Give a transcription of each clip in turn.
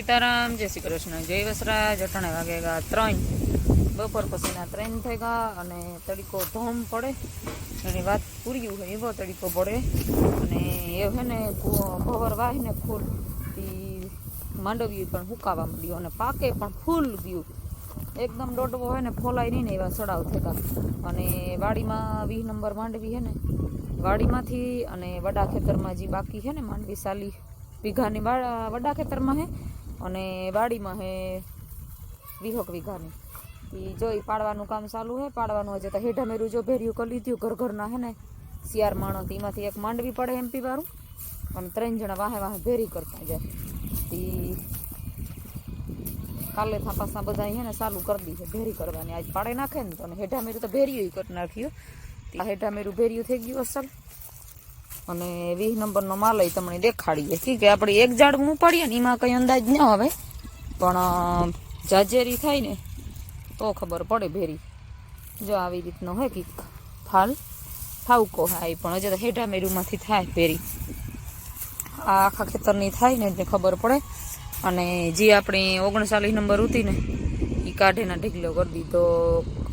સીતારામ, જય શ્રી કૃષ્ણ, જય વસરા જટણે વાગે ગયા ત્રણ. બપોર પછીના ત્રણ થઈ ગયા અને તડીકો ધોમ પડે. એની વાત પૂરી હોય એવો તડીકો પડે. અને એ હે ને ભવર વાહીને ફૂલ. માંડવી પણ હુકાવા માંડ્યું અને પાકે પણ ફૂલ ગયું. એકદમ દોડવો હોય ને ફોલાય નહીં ને એવા સડાવ થતા અને વાડીમાં વીસ નંબર માંડવી હે ને, વાડીમાંથી અને વડા ખેતરમાં જે બાકી છે ને માંડવી સાલી. વીઘાની વડા ખેતરમાં હે અને વાડીમાં હે વીહોક વીઘાની. એ જોઈ પાડવાનું કામ ચાલુ હે, પાડવાનું હજે તો હેઢા મેરું જો ભેર્યું કરી લીધું, ઘર ઘરના હે ને શિયાર માણસ એમાંથી એક માંડવી પડે એમપી વાળું અને ત્રણ જણા વાહે વાહે ભેરી કરતા જાય. ઈ કાલે થાપાસના બધા હે ને ચાલુ કરી દીધે, ભેરી કરવાની. આજ પાડે નાખે ને તો હેઠા મેરું તો ભેર્યું કરી નાખ્યું. હેઠા મેરું ભેર્યું થઈ ગયું અસલ. અને વીસ નંબરનો માલ તમને દેખાડીએ. કે આપણે એક ઝાડ ઉપાડીએ ને એમાં કંઈ અંદાજ ન આવે. પણ જાજેરી થાય ને, તો ખબર પડે ભેરી. જો આવી રીતનો હોય કે ફાલ ફાવકો હા પણ, હજે તો હેઠા મેરુમાંથી થાય ભેરી. આ આખા ખેતરની થાય ને એટલે ખબર પડે. અને જે આપણી ઓગણચાલીસ નંબર હતી ને એ કાઢીને ઢીકલો કરી દીધો.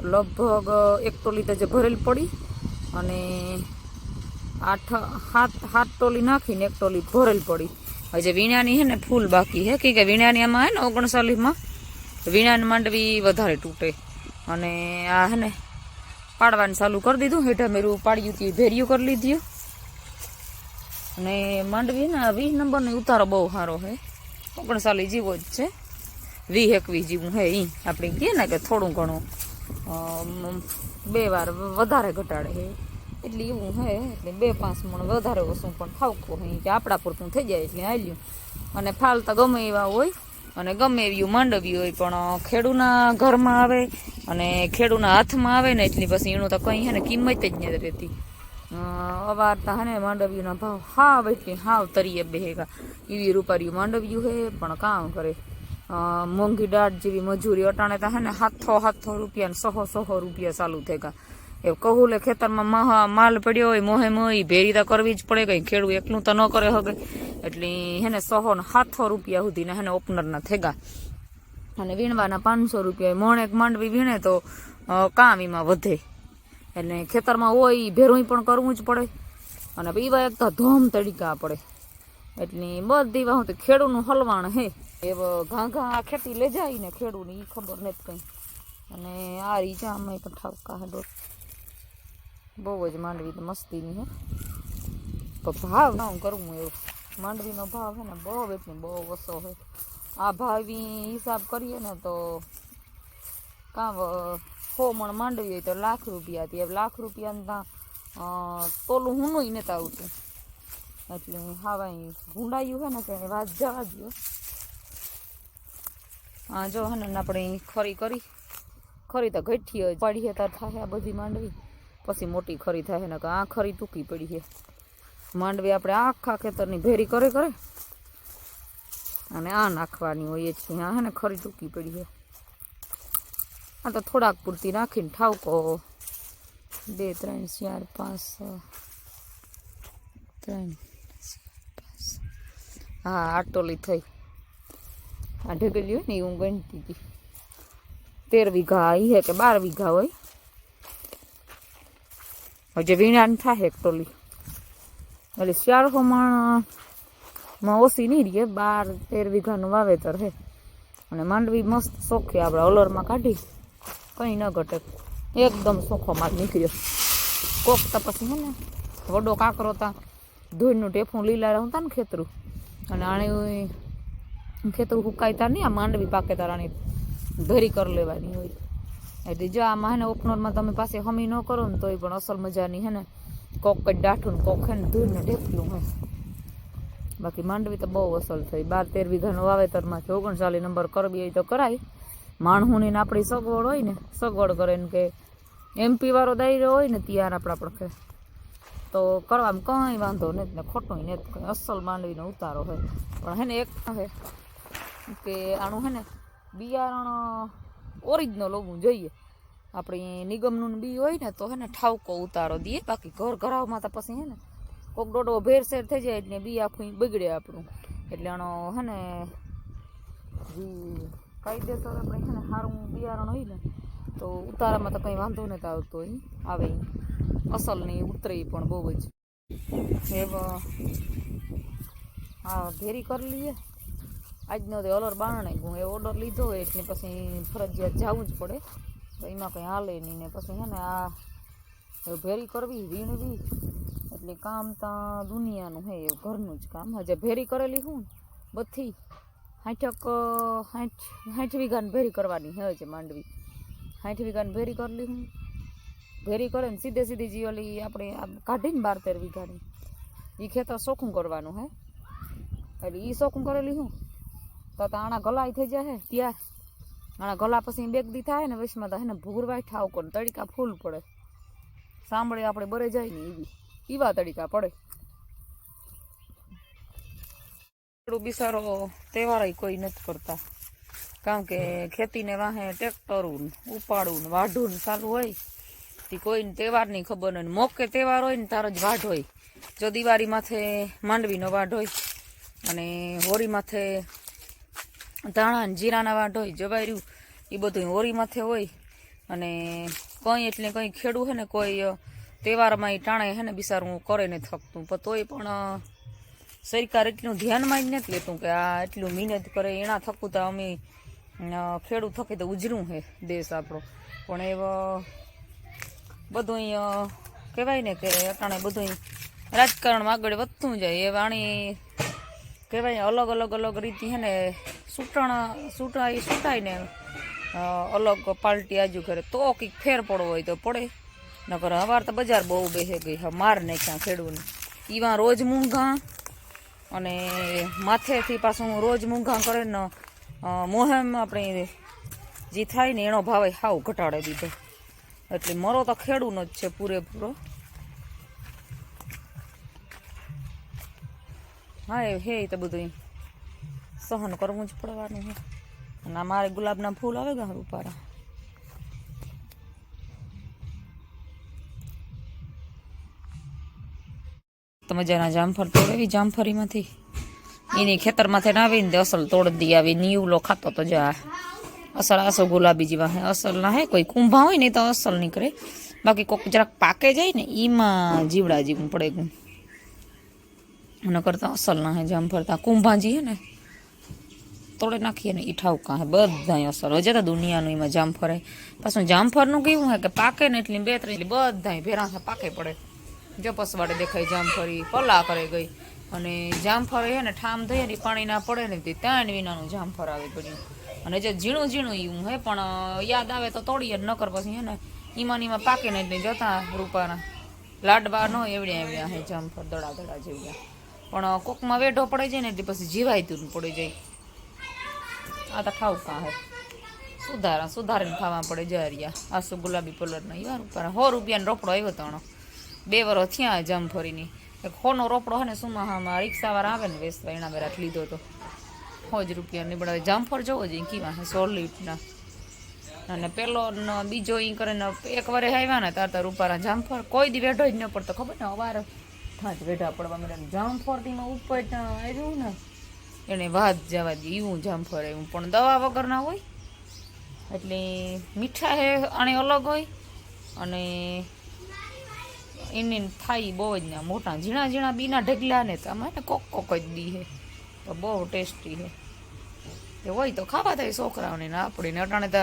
લગભગ એક ટોલી તો જે ભરેલ પડી. અને આઠ સાત સાત ટોલી નાખીને એક ટોલી ભરેલ પડી. હજી વીણાની હે ને, ફૂલ બાકી હે. કે વીણાની આમાં હે ને, ઓગણચાલીસમાં વીણાની માંડવી વધારે તૂટે. અને આ હે ને, પાડવાનું ચાલુ કરી દીધું. હેઠા મેરું પાડ્યું હતું ભેર્યું કરી લીધું. અને માંડવી ને વીસ નંબરનો ઉતારો બહુ સારો હે. ઓગણચાલીસ જેવો જ છે. વીસ, એકવીસ જેવું હે એ આપણે કહીએ ને કે થોડું ઘણું બે વાર વધારે ઘટાડે છે એટલે એવું હે, એટલે બે પાંચ મણ વધારે ઓછું પણ થાવકો હોય કે આપણા પૂરતું થઈ જાય એટલે હાલ્યું. અને ફાલતા ગમે એવા હોય, અને ગમે એવું માંડવી હોય, પણ ખેડૂના ઘરમાં આવે, અને ખેડૂના હાથમાં આવે ને એટલી પછી એનું તો કંઈ હે ને કિંમત જ નથી રહેતી. અવારતા હને તા હે ને માંડવીના ભાવ હાવ એટલે હાવ તરીએ બેહેગા એવી રૂપારી માંડવ્યું હે, પણ કામ કરે. મોંઘી દાળ જેવી મજૂરી અટાણે તા હે ને હાથો હાથો રૂપિયા સો સહો રૂપિયા ચાલુ થેગા એ કહું લે, ખેતરમાં મહા માલ પડ્યો હોય, મોહે મોહી, ભેરી તો કરવી જ પડે, કઈ ખેડૂત એકલું તો ન કરે હવે એટલે હેને સો ને હાથો રૂપિયા સુધીના હેને ઓપનરના થેગા. અને વીણવાના પાંચસો રૂપિયા મોણ એક માંડવી વીણે તો કામ એમાં વધે. એટલે ખેતરમાં હોય એ ભેરું પણ કરવું જ પડે. અને પીવા એક તો ધોમ તડીકા પડે. એટલે બધી વાહ ખેડૂનું હલવાણ હે. એવો ઘા ઘા ખેતી લે જાય ને ખેડૂને એ ખબર નથી કંઈ. અને આ રીજા અમે પણ ઠાવકા હે બહુ જ માંડવી તો મસ્તીની હે. તો ભાવ ના હું કરું એવું. માંડવીનો ભાવ હે ને બહુ એટલે બહુ ઓછો હોય આ ભાવી હિસાબ કરીએ ને તો કાં સો મણ માંડવી હોય તો લાખ રૂપિયા હતી. લાખ રૂપિયાનું ત્યાં તોલું હુંનું નથી આવતું. એટલે હાવા ભૂંડાયું હે ને એની વાત જવા દો હા જો હે ને આપણે ખરી કરી. ખરી તો ઘટી જ પડી તાર થાય આ બધી માંડવી. પછી મોટી ખરી થાય ને કે આ ખરી ટૂંકી પડી છે. માંડવી આપણે આખા ખેતરની ભેરી કરે કરે. અને આ નાખવાની હોય જ છે. આ હે ને ખરી ટૂંકી પડી છે. આ તો થોડાક પૂરતી નાખીને ઠાવકો. બે, ત્રણ, ચાર, પાંચ ત્રણ, હા, આટોલી થઈ. આ ઢગલી હોય ને હું ગણતી હતી. તેર વીઘા એ હે કે બાર વીઘા હોય? હજે વીણાની થાય એક ટોલી એટલે માં માં ઓછી નહીં રહીએ બાર, તેર વીઘાનું વાવેતર હે અને માંડવી મસ્ત સોખી આપણે અલરમાં કાઢી, કંઈ ન ઘટે. એકદમ સોખો માલ નીકળ્યો. કોક તો પછી હે ને, વડો કાંકરો તા ધોઈનું ટેફું લીલા રહેતા ને ખેતરું. અને આણે ખેતરું હુકાયતા નહીં, આ માંડવી પાકે તારાની ધરી કરી લેવાની હોય. એટલે જો આમાં હે ને ઓપનરમાં તમે પાસે હમી ન કરો ને તોય પણ અસલ મજાની હે ને, કોક જ ડાઠું ને કોક હે ને ધૂળને ઢેકલું હોય બાકી માંડવી તો બહુ અસલ થઈ. બાર તેર વીઘાનું વાવેતરમાંથી ઓગણચાલીસ નંબર કરવી હોય તો કરાય. માણસોની ને આપણી સગવડ હોય ને, સગવડ કરે ને કે એમપી વાળો દાયરો હોય ને ત્યાં આપણા પડખે તો કરવામાં કંઈ વાંધો નથી ને, ખોટું ને અસલ માંડવીનો ઉતારો હોય પણ હે ને એક હે કે આનું હે ને બિયારણ ઓરિજિનલ હોવું જોઈએ. આપણે નિગમનું બી હોય ને તો હે ને ઠાવકો ઉતારો દઈએ. બાકી ઘર ઘરાવમાં તો પછી હે ને કોક દોડો ભેરસેર થઈ જાય એટલે બી આખું બગડે આપણું. એટલે આનો હે ને કાયદેસર આપણે છે ને સારું બિયારણ હોય ને તો ઉતારામાં તો કંઈ વાંધો નથી આવતો હોય આવે. અસલની ઉતરે પણ બહુ જ. એવા હા ભેરી કરી લઈએ. આજનો તે અલર બારણે હું એ ઓર્ડર લીધો હોય એટલે પછી ફરજિયાત જવું જ પડે. તો એમાં કંઈ હાલે નહીં ને પછી હે ને આ ભેરી કરવી, વીણવી. એટલે કામ ત્યાં દુનિયાનું હે એ ઘરનું જ કામ. હજે ભેરી કરેલી હું બધી. હાઠક હાઠ હાઠ વીઘાની ભેરી કરવાની હે હજે માંડવી. હાઠ વીઘાની ભેરી કરેલી હું. ભેરી કરે ને સીધે સીધી જી ઓલી આપણે કાઢીને બાર તેર વીઘાની. એ ખેતર સોખું કરવાનું હે. એટલે એ સોખું કરેલી હું. તો આણા ગલાઈ થઈ જાય ત્યાર. આણા ગલા પછી બેગ દી થાય ને વચમાં તો હે ને ભૂરવાઈ ઠાવ કરે તડકા ફૂલ પડે. સાંભળે આપણે બરે જાય ને એવી. એવા તડકા પડે. બિસારો તહેવાર કોઈ નથી કરતા. કારણ કે ખેતીને વાહે ટ્રેક્ટરું ઉપાડું ને વાઢું ને ચાલુ હોય. તે કોઈને તહેવારની ખબર નહીં મોકે તહેવાર હોય ને, તારો જ વાઢ હોય. જો દિવાળી માથે માંડવીનો વાઢ હોય અને હોળી માથે ધાણા ને જીરાના વાઢ હોય જવાર્યું એ બધું હોળી માથે હોય. અને કંઈ એટલે કંઈ ખેડું હે ને કોઈ તહેવારમાં એ ટાણે હે ને બિસારું કરે ને થકતું. પણ તોય પણ સરકાર એટલું ધ્યાનમાં જ નથી લેતું કે આ એટલું મહેનત કરે, એના થકું તો અમે ખેડું થકી તો ઉજરું હે દેશ આપણો. પણ એવા બધું કહેવાય ને કે અટાણે બધું રાજકારણમાં આગળ વધતું જાય. એ વાણી કહેવાય, અલગ અલગ અલગ રીતે હે ને સૂટણ સૂટાઈ સૂટાઈને અલગ પાલટી આજુ કરે તો કંઈક ફેર પડવો હોય તો પડે. નકર હવાર તો બજાર બહુ બેસે ગઈ, હા, માર ને ક્યાં ખેડૂને. ઈવા રોજ મૂંઘા અને માથેથી પાછું રોજ મૂંઘા કરે ને મોહેમ આપણે જે થાય ને એનો ભાવે હાવ ઘટાડી દીધો. એટલે મરો તો ખેડૂનો જ છે પૂરેપૂરો. હા એ હે એ તો બધું સહન કરવું જ પડવાનું છે અને આ મારે ગુલાબના ફૂલ આવે ગા રૂપારા તો મજાના જામફળ તો એવી જામફળીમાંથી? એની ખેતરમાંથી ના આવીને તે અસલ તોડ દી આવી, નીવલો ખાતો તો જા. અસલ આસો ગુલાબી જેવા હે અસલ ના હે, કોઈ કુંભા હોય ને તો અસલ નીકળે. બાકી કોક જરાક પાકે જાય ને એમાં જીવડા જેવું પડે ગું કરતાં કરતા અસલ ના હે જામફળ ફરતા કુંભાજી હે ને, તોડે નાખીએ ને ઈ ઠાવકા હે, બધાય અસર હોય જતા દુનિયાનું એમાં જામફળ હે. પાછું જામફળનું કેવું હે કે પાકે ને એટલી બે ત્રણ બધાય ભેરા પાકે પડે. જો પસવાડે દેખાય જામફળી, પલા કરે ગઈ. અને જામફળ હે ને ઠામ થઈ ને પાણી ના પડે ને તે ત્રણ વિનાનું જામફળ આવી પડ્યું. અને જે ઝીણું ઝીણું એવું હે, પણ યાદ આવે તો તોડીએ નકર પછી હે ને ઈમાં ઈમાં પાકે ને એટલે જતા રૂપાના. લાડવા ન એવડ્યા એવડ્યા હે, જામફળ દડા દડા જેવડ્યા. પણ કોકમાં વેઢો પડી જાય ને એટલે પછી જીવાય જીવાયતું પડી જાય. આ તો ઠાવકા હે. સુધારા સુધારીને ખાવા પડે જરિયા આસુ ગુલાબી કલરના યાર ઉપર? સો રૂપિયાનો રોપડો આવ્યો તણો બે વરો થયા જામફળીની એક હોનો રોપડો હે ને સુમાહામાં રિક્ષાવાળા આવે ને વેસ્ત એના બેરાટ લીધો તો. હોજ રૂપિયા નીબડાવે જામફળ જોવો જોઈએ કીવા હે, સો લીટના. અને પેલો બીજો એ કરીને એક વરે આવ્યા ને તાર તાર રૂપારા જામફળ કોઈ દી વેઢો જ ન પડતો. ખબર ને અવાર થાજ બેઠા પડવા મળે જામફળથી ઉપર આવ્યું ને. એને વાત જવા દે એવું જામફળ એવું પણ દવા વગરના હોય. એટલે મીઠા હે અને અલગ હોય. અને એને થાય બહુ જ ના, મોટા ઝીણા ઝીણા બીના ઢગલા ને તો આમાં કોક કોક જ દી હે. તો બહુ ટેસ્ટી હે. એ હોય તો ખાવા થાય છોકરાઓને ને આપણે અટાણે તો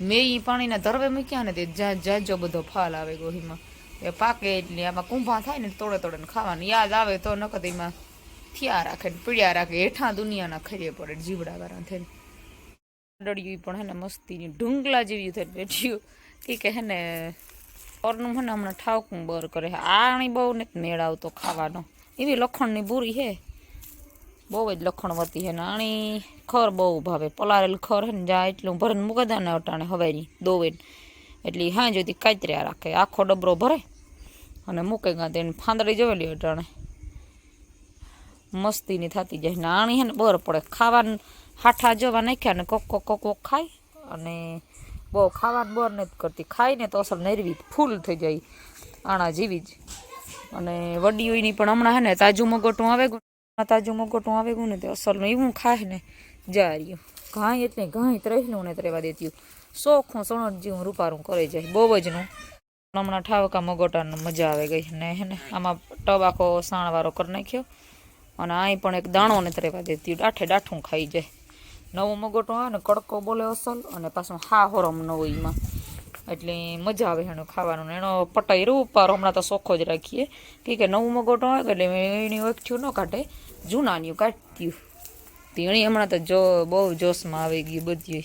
મેઈ પાણીના ધરવે મૂક્યા ને તે જાજો બધો ફાલ આવે ગોહીમાં. એ પાકે એટલે આમાં કુંભા થાય ને તોડે તોડે ખાવાનું. યાદ આવે તો નકદ એમાં થયા રાખે ને પીડ્યા રાખે. હેઠા દુનિયાના ખરીએ પડે જીવડા વાળા થઈને. ડળિયું પણ હે ને મસ્તીની ઢુંગલા જેવી થઈને બેઠ્યું એ કે હે ને ઓરનું મને હમણાં ઠાવકું બર કરે આણી બહુ ને મેળ આવતો ખાવાનો. એવી લખણની બુરી હે. બહુ જ લખણવતી હે નાણી ખર બહુ ભાવે. પલારેલ ખર હે ને જાય એટલું ભરીને મૂકી દે ને અટાણે હવાઈની દોવે એટલે હા જોતી કાતર્યા રાખે. આખો ડબરો ભરે અને મૂકે ગા તેને ફાંદડી જોવેલી અટાણે. મસ્તીની થતી જાય. નાણી હે ને બર પડે. ખાવાનું હાઠા જવા નાખ્યા ને કોક કોક કોક કોક ખાય અને બહુ ખાવાનું બર નથી કરતી. ખાઈને તો અસર નરવી ફૂલ થઈ જાય આણા જેવી જ. અને વડીઓની પણ હમણાં હે ને તાજું મગોટું આવે ગયું તાજું મગોટું આવે ગયું ને તે અસલનું એવું ખાય ને જા રહ્યું. ઘાય એટલે ઘાય ત્રેહલું ને ત્રેવા દેતી શોખું સણટ જેવું રૂપારું કરે જાય બહુ જ નું. હમણાં ઠાવકા મગોટાનું મજા આવે ગઈ ને, હે ને? આમાં આખો સાણવાળો કરી નાખ્યો અને અહીં પણ એક દાણો ને ત્રેવા દેતી. ડાઠે ડાઠું ખાઈ જાય. નવો મગોટો આવે ને, કડકો બોલે અસલ અને પાછો હા હોરમ નવો એમાં. એટલે મજા આવે એનું ખાવાનું. એનો પટાઈ રૂપારો હમણાં તો સોખો જ રાખીએ. કે કે નવું મગોટો આવે એટલે એની એકઠ્યું ન કાઢે. જૂનાની કાઢ્યું તેણી હમણાં તો જો બહુ જોશમાં આવી ગયું બધી.